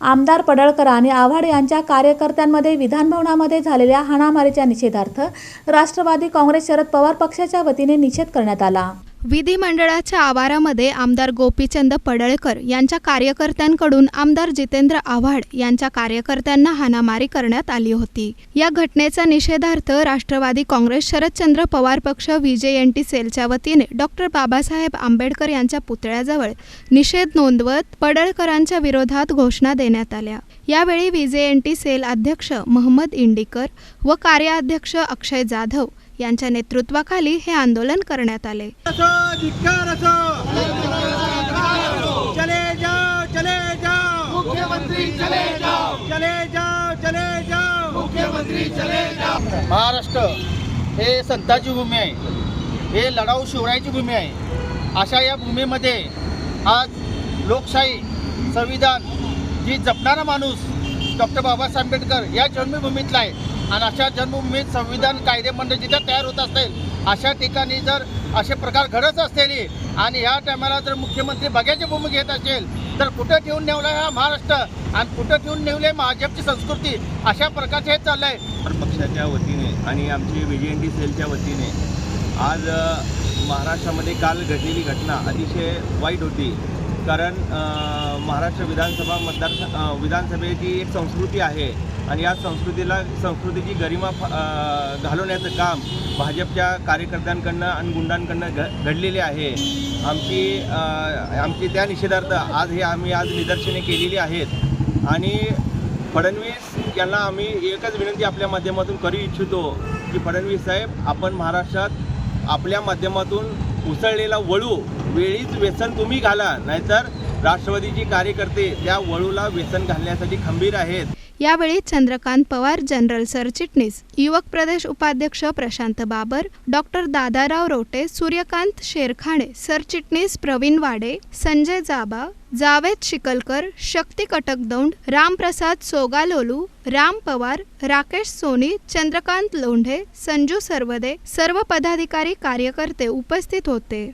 आमदार पडळकर आणि आव्हाड यांच्या कार्यकर्त्यांमध्ये विधानभवनामध्ये झालेल्या हाणामारीच्या निषेधार्थ राष्ट्रवादी काँग्रेस शरद पवार पक्षाच्या वतीने निषेध करण्यात आला. विधिमंडळाच्या आवारामध्ये आमदार गोपीचंद पडळकर यांच्या कार्यकर्त्यांकडून आमदार जितेंद्र आव्हाड यांच्या कार्यकर्त्यांना हाणामारी करण्यात आली होती. या घटनेचा निषेधार्थ राष्ट्रवादी काँग्रेस शरदचंद्र पवार पक्ष व्हीजेएनटी सेलच्या वतीने डॉक्टर बाबासाहेब आंबेडकर यांच्या पुतळ्याजवळ निषेध नोंदवत पडळकरांच्या विरोधात घोषणा देण्यात आल्या. यावेळी व्हीजेएनटी सेल अध्यक्ष महम्मद इंडिकर व कार्याध्यक्ष अक्षय जाधव यांच्या नेतृत्वाखाली हे आंदोलन करण्यात आले. असो धिक्कार असो चले जाओ चले जाओ. मुख्यमंत्री चले जाओ. चले जाओ चले जाओ. मुख्यमंत्री चले जाओ. महाराष्ट्र हे संताची भूमी आहे. हे लढाऊ शिवरायाची भूमी आहे. अशा या भूमीमध्ये आज लोकशाही संविधान जी जपणारा माणूस डॉक्टर बाबासाहेब आंबेडकर या जन्मभूमीतला आहे. आणि अशा जन्मभूमीत संविधान कायदेमंडळ जिथं तयार होत असेल अशा ठिकाणी जर असे प्रकार घडत असतील आणि ह्या टायमाला जर मुख्यमंत्री बघ्याची भूमी घेत असेल तर कुठं ठेवून नेवला हा महाराष्ट्र आणि कुठं ठेवून नेवले भाजपची संस्कृती अशा प्रकारचे हे चाललं आहे पक्षाच्या वतीने आणि आमची व्ही एन सेलच्या वतीने आज महाराष्ट्रामध्ये काल घडलेली घटना अतिशय वाईट होती. कारण महाराष्ट्र विधानसभा मतदार विधानसभेची एक संस्कृती आहे. आणि या संस्कृतीला संस्कृतीची गरिमा घालवण्याचं काम भाजपच्या कार्यकर्त्यांकडनं आणि गुंडांकडनं घ घडलेले आहे. आमची आमची त्या निषेधार्थ आज हे आम्ही आज निदर्शने केलेली आहेत. आणि फडणवीस यांना आम्ही एकच विनंती आपल्या माध्यमातून करू इच्छितो की फडणवीस साहेब आपण महाराष्ट्रात आपल्या माध्यमातून उसळलेला वळू वेळीच व्यसन तुम्ही घाला. नाहीतर राष्ट्रवादीची कार्यकर्ते त्या वळूला व्यसन घालण्यासाठी खंबीर आहेत. यावेळी चंद्रकांत पवार जनरल सरचिटणीस युवक प्रदेश उपाध्यक्ष प्रशांत बाबर डॉक्टर दादाराव रोटे सूर्यकांत शेरखाणे सरचिटणीस प्रवीण वाडे संजय जाबा जावेद शिकलकर शक्ती कटकदौंड रामप्रसाद सोगालोलू राम पवार राकेश सोनी चंद्रकांत लोंढे संजू सर्वदे सर्व पदाधिकारी कार्यकर्ते उपस्थित होते.